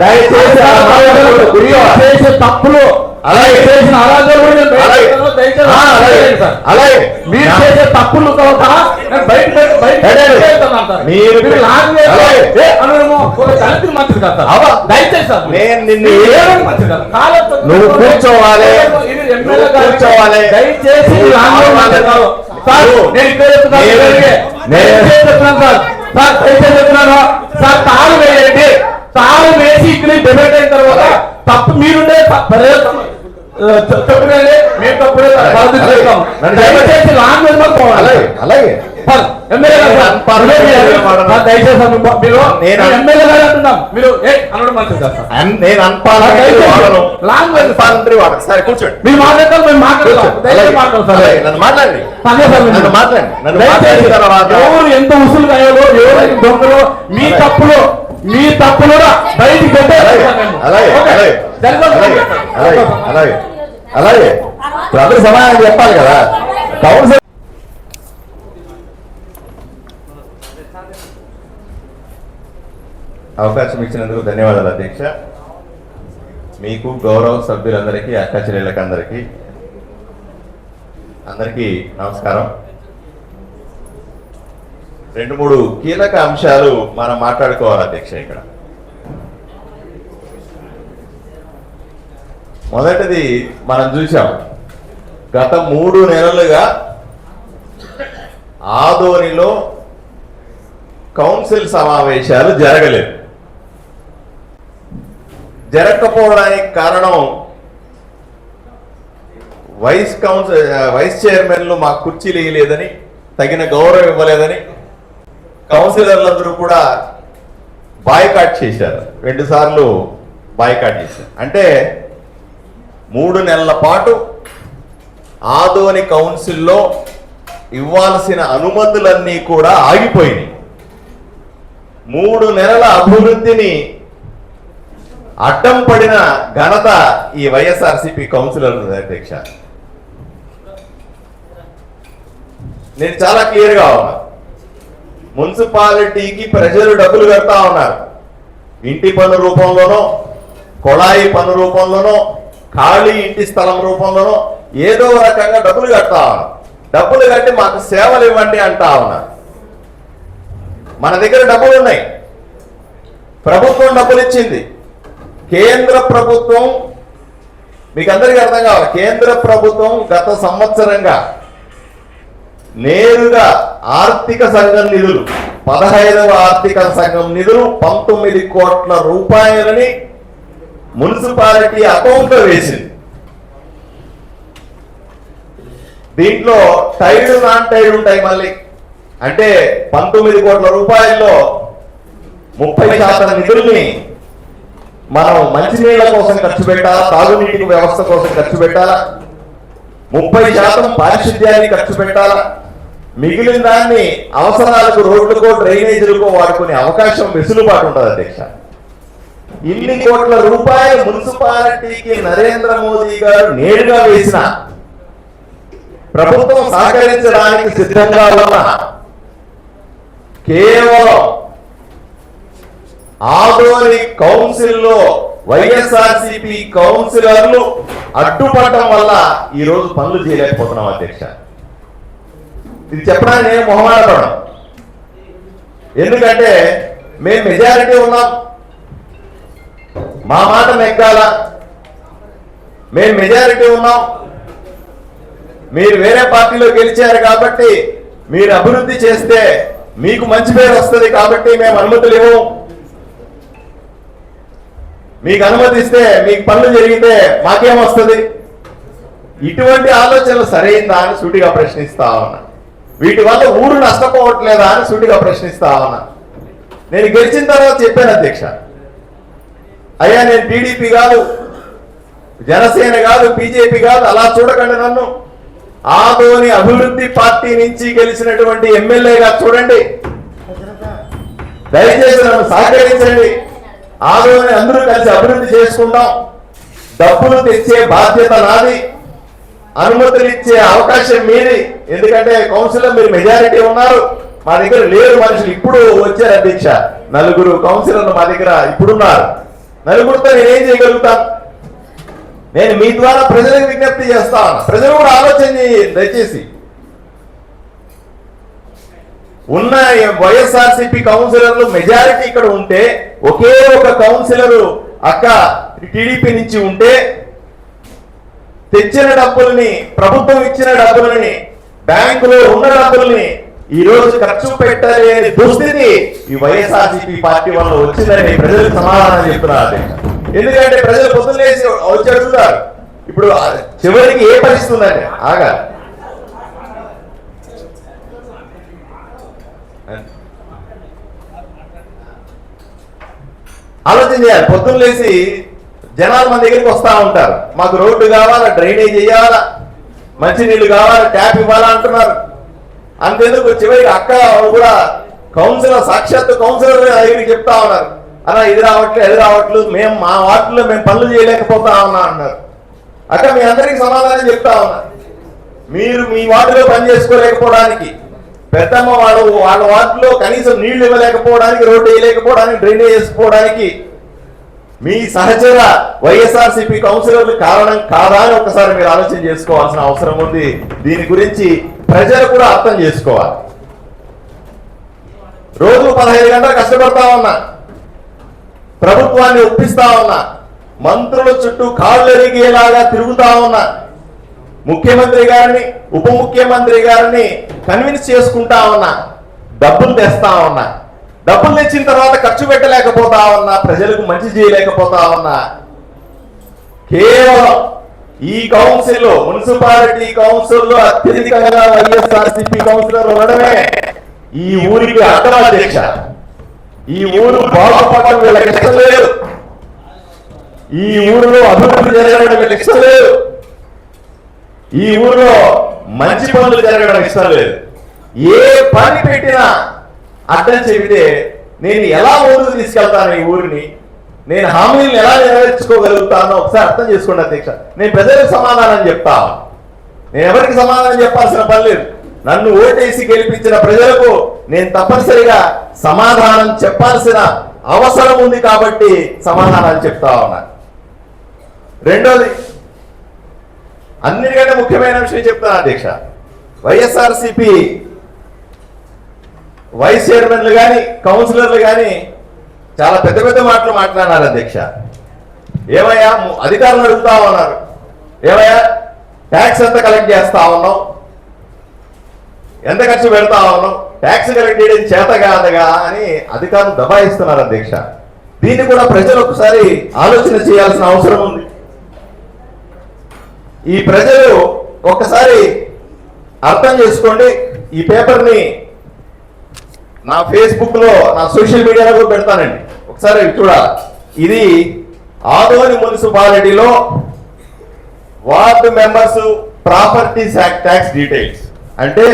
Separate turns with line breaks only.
దయచేసి
తప్పులు
అలాగే.
చేసిన
అలాగే.
మీరు చేసే తప్పులు తర్వాత
నువ్వు కూర్చోవాలి. కూర్చోవాలి.
దయచేసి నేను చెప్తున్నాను సార్ దయచేసి చెప్తున్నాను. సార్ తాళం వేయండి. డిబేట్ అయిన తర్వాత తప్పు మీరుండే త- ప్రజలు ఆ, చె- చెప్పుకోండి మేము తప్పుడే దయచేసి లాంగ్వేజ్ మాకు.
అలాగే అలాగే.
ఎంత ఉసులు కాయాలో ఎవరు ఎంత దొంగలో మీ. తప్పులు మీ తప్పులు కూడా బయటికి
అలాగే. అలాగే ఇప్పుడు అందరూ సమాధానం చెప్పాలి కదా. కౌన్సిల్ అవకాశం ఇచ్చినందుకు ధన్యవాదాలు అధ్యక్ష. మీకు గౌరవ సభ్యులందరికీ అక్క చెల్లెళ్ళకి అందరికీ అందరికీ నమస్కారం. రెండు మూడు కీలక అంశాలు మనం మాట్లాడుకోవాలి అధ్యక్ష ఇక్కడ. మొదటిది మనం చూసాం గత మూడు నెలలుగా ఆదోనిలో కౌన్సిల్ సమావేశాలు జరగలేదు. జరగకపోవడానికి కారణం వైస్ కౌన్సిల్ వైస్ చైర్మన్లు మా కుర్చీలు వేయలేదని తగిన గౌరవం ఇవ్వలేదని కౌన్సిలర్లందరూ కూడా బాయ్కాట్ చేశారు. రెండుసార్లు బాయ్కాట్ చేశారు. అంటే మూడు నెలల పాటు ఆదోని కౌన్సిల్లో ఇవ్వాల్సిన అనుమతులన్నీ కూడా ఆగిపోయినాయి. మూడు నెలల అభివృద్ధిని అడ్డం పడిన ఘనత ఈ వైఎస్ఆర్సీపీ కౌన్సిలర్ అధ్యక్ష. నేను చాలా క్లియర్గా ఉన్నా. మున్సిపాలిటీకి ప్రజలు డబ్బులు కడతా ఉన్నారు. ఇంటి పన్ను రూపంలోనో కొళాయి పన్ను రూపంలోనో ఖాళీ ఇంటి స్థలం రూపంలోనో ఏదో రకంగా డబ్బులు కడతా ఉన్నారు. డబ్బులు కట్టి మాకు సేవలు ఇవ్వండి అంటా ఉన్నారు. మన దగ్గర డబ్బులు ఉన్నాయి. ప్రభుత్వం డబ్బులు ఇచ్చింది. కేంద్ర ప్రభుత్వం మీకు అందరికీ అర్థం కావాలి. కేంద్ర ప్రభుత్వం గత సంవత్సరంగా నేరుగా ఆర్థిక సంఘం నిధులు పదహైదవ ఆర్థిక సంఘం నిధులు పంతొమ్మిది కోట్ల రూపాయలని మున్సిపాలిటీ అకౌంట్లో వేసింది. దీంట్లో టైడ్ నాన్ టైడ్ ఉంటాయి మళ్ళీ. అంటే పంతొమ్మిది కోట్ల రూపాయల్లో ముప్పై శాతం నిధుల్ని మనం మంచినీళ్ళ కోసం ఖర్చు పెట్టాలా తాగునీటి వ్యవస్థ కోసం ఖర్చు పెట్టాలా? ముప్పై శాతం పారిశుద్ధ్యాన్ని ఖర్చు పెట్టాలా? మిగిలిన దాన్ని అవసరాలకు రోడ్లకో డ్రైనేజీలకో వాడుకునే అవకాశం వెసులుబాటు ఉంటుంది అధ్యక్ష. ఇన్ని కోట్ల రూపాయలు మున్సిపాలిటీకి నరేంద్ర మోదీ గారు నేరుగా వేసిన ప్రభుత్వం సహకరించడానికి సిద్ధంగా ఉన్న కేవలం ఆధునిక కౌన్సిల్లో వైఎస్ఆర్సిపి కౌన్సిలర్లు అడ్డుపడటం వల్ల ఈ రోజు పనులు చేయలేకపోతున్నాం అధ్యక్ష. ఇది చెప్పడానికి నేను మొహమాటపడం ఎందుకంటే మేము మెజారిటీ ఉన్నాం. మా మాట నెగ్గాల. మేము మెజారిటీ ఉన్నాం. మీరు వేరే పార్టీలో గెలిచారు కాబట్టి మీరు అభివృద్ధి చేస్తే మీకు మంచి పేరు వస్తుంది కాబట్టి మేము అనుమతులు ఇవ్వము. మీకు అనుమతిస్తే మీకు పనులు జరిగితే మాకేమొస్తుంది ఇటువంటి ఆలోచనలు సరైందా అని సూటిగా ప్రశ్నిస్తా ఉన్నా. వీటి వల్ల ఊరు నష్టపోవట్లేదా అని సూటిగా ప్రశ్నిస్తా ఉన్నా. నేను గెలిచిన తర్వాత చెప్పాను అధ్యక్ష. అయ్యా నేను టీడీపీ కాదు జనసేన కాదు బీజేపీ కాదు అలా చూడకండి నన్ను. ఆదోని అభివృద్ధి పార్టీ నుంచి గెలిచినటువంటి ఎమ్మెల్యేగా చూడండి. దయచేసి నన్ను సహకరించండి. ఆదోని అందరూ కలిసి అభివృద్ధి చేసుకుందాం. డబ్బులు తెచ్చే బాధ్యత నాది. అనుమతులు ఇచ్చే అవకాశం మీది. ఎందుకంటే కౌన్సిలర్ మీరు మెజారిటీ ఉన్నారు. మా దగ్గర లేరు మనుషులు. ఇప్పుడు వచ్చారు అధ్యక్ష. నలుగురు కౌన్సిలర్లు మా దగ్గర ఇప్పుడున్నారు. నలుగురితో నేనేం చేయగలుగుతాను? నేను మీ ద్వారా ప్రజలకు విజ్ఞప్తి చేస్తా ప్రజలు కూడా ఆలోచన చేయండి దయచేసి ఉన్న వైఎస్ఆర్సీపీ కౌన్సిలర్లు మెజారిటీ ఇక్కడ ఉంటే ఒకే ఒక కౌన్సిలరు అక్క టీడీపీ నుంచి ఉంటే తెచ్చిన డబ్బుల్ని ప్రభుత్వం ఇచ్చిన డబ్బులని బ్యాంకులో ఉన్న డబ్బుల్ని ఈ రోజు ఖర్చు పెట్టలేని దుస్థితి ఈ వైఎస్ఆర్సీపీ పార్టీ వల్ల వచ్చిందని ప్రజలకు సమాధానం చెప్తున్నారు ఎందుకంటే ప్రజలు పొద్దున్నేసి వచ్చి అడుగుతారు ఇప్పుడు చివరికి ఏ పరిస్థితి ఉందండి? ఆగా ఆలోచన చేయాలి పొద్దున్న లేచి జనాలు మన దగ్గరికి వస్తూ ఉంటారు. మాకు రోడ్డు కావాలా డ్రైనేజ్ చేయాలా మంచినీళ్ళు కావాలా ట్యాప్ ఇవ్వాలా అంటున్నారు. అంతేందుకు చివరికి అక్క కూడా కౌన్సిలర్ సాక్షాత్ కౌన్సిలర్ దగ్గరికి చెప్తా ఉన్నారు. అలా ఇది రావట్లేదు అది రావట్లేదు మేము మా వార్డులో మేము పనులు చేయలేకపోతా ఉన్నా అన్నారు. అక్క మీ అందరికీ సమాధానం చెప్తా ఉన్నా. మీరు మీ వార్డులో పని చేసుకోలేకపోవడానికి పెద్దమ్మ వాడు వాళ్ళ వార్డులో కనీసం నీళ్ళు ఇవ్వలేకపోవడానికి రోడ్డు వేయలేకపోవడానికి డ్రైనేజ్ వేసుకోవడానికి మీ సహచర వైఎస్ఆర్సీపీ కౌన్సిలర్లు కారణం కాదా అని ఒకసారి మీరు ఆలోచన చేసుకోవాల్సిన అవసరం ఉంది. దీని గురించి ప్రజలు కూడా అర్థం చేసుకోవాలి. రోజు పదహైదు గంటలు కష్టపడతా ఉన్నా ప్రభుత్వాన్ని ఒప్పిస్తా ఉన్నా మంత్రుల చుట్టూ కాళ్ళు ఎరిగేలాగా తిరుగుతా ఉన్నా ముఖ్యమంత్రి గారిని ఉప ముఖ్యమంత్రి గారిని కన్విన్స్ చేసుకుంటా ఉన్నా డబ్బులు తెస్తా ఉన్నా డబ్బులు తెచ్చిన తర్వాత ఖర్చు పెట్టలేకపోతా ఉన్నా ప్రజలకు మంచి చేయలేకపోతా ఉన్నా కేవలం ఈ కౌన్సిల్ మున్సిపాలిటీ కౌన్సిల్లో అత్యధికంగా వైఎస్ఆర్సీపీ కౌన్సిలర్ ఉండడమే ఈ ఊరికి అడ్డం ఈ ఊరు బాగుపడడం వీళ్ళకి ఇష్టం లేదు. ఈ ఊరిలో అభివృద్ధి జరగడం వీళ్ళకి ఇష్టం లేదు. ఈ ఊరిలో మంచి పనులు జరగడం ఇష్టం లేదు. ఏ పని పెట్టినా అడ్డం చెబితే నేను ఎలా ముందుకు తీసుకెళ్తాను ఈ ఊరిని నేను హామీలను ఎలా నెరవేర్చుకోగలుగుతానో ఒకసారి అర్థం చేసుకోండి అధ్యక్ష. నేను ప్రజలకు సమాధానం చెప్తా. నేను ఎవరికి సమాధానం చెప్పాల్సిన పని లేదు. నన్ను ఓటేసి గెలిపించిన ప్రజలకు నేను తప్పనిసరిగా సమాధానం చెప్పాల్సిన అవసరం ఉంది కాబట్టి సమాధానాలు చెప్తా ఉన్నా. రెండోది అన్నిటికంటే ముఖ్యమైన విషయం చెప్తాను అధ్యక్ష? వైఎస్ఆర్సిపి వైస్ చైర్మన్లు కానీ కౌన్సిలర్లు కానీ చాలా పెద్ద పెద్ద మాటలు మాట్లాడినారు అధ్యక్ష. ఏమయ్యా అధికారులు అడుగుతా ఉన్నారు. ఏమయ్యా ట్యాక్స్ ఎంత కలెక్ట్ చేస్తా ఉన్నాం ఎంత ఖర్చు పెడతా ఉన్నాం ట్యాక్స్ కలెక్ట్ చేయడం చేత కాదగా అని అధికారులు దబాయిస్తున్నారు అధ్యక్ష. దీన్ని కూడా ప్రజలు ఒకసారి ఆలోచన చేయాల్సిన అవసరం ఉంది. ఈ ప్రజలు ఒక్కసారి అర్థం చేసుకోండి. ఈ పేపర్ని నా ఫేస్బుక్లో నా సోషల్ మీడియాలో కూడా పెడతానండి. ఒకసారి చూడాలి. ఇది ఆదోని మున్సిపాలిటీలో ward members property tax details. అంటే